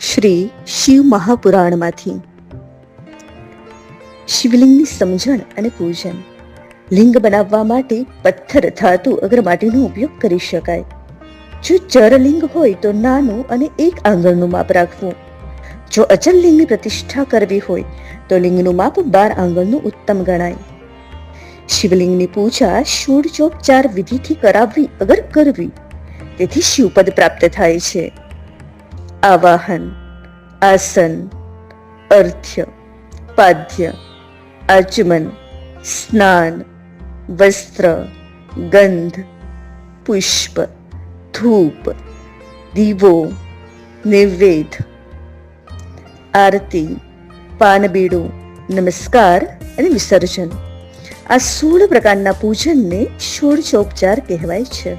શ્રી શિવ મહાપુરાણમાંથી. શિવલિંગની સમજણ અને પૂજન. લિંગ બનાવવા માટે પથ્થર ધાતુ અગરમાટીનો ઉપયોગ કરી શકાય. જો ચરલિંગ હોય તો નાનું અને એક આંગળનું માપ રાખવું. જો અચલ લિંગની પ્રતિષ્ઠા કરવી હોય તો લિંગનું માપ બાર આંગળનું ઉત્તમ ગણાય. શિવલિંગની પૂજા ષોડચોપચાર વિધિથી કરાવવી અગર કરવી. તેથી શિવપદ પ્રાપ્ત થાય છે. આવાહન આસન અર્થ્ય પાદ્ય આચમન સ્નાન વસ્ત્ર ગંધ પુષ્પ ધૂપ દીવો નિવેદ આરતી પાનબીડું નમસ્કાર અને વિસર્જન આ સોળ પ્રકારના પૂજનને ષોડશોપચાર કહેવાય છે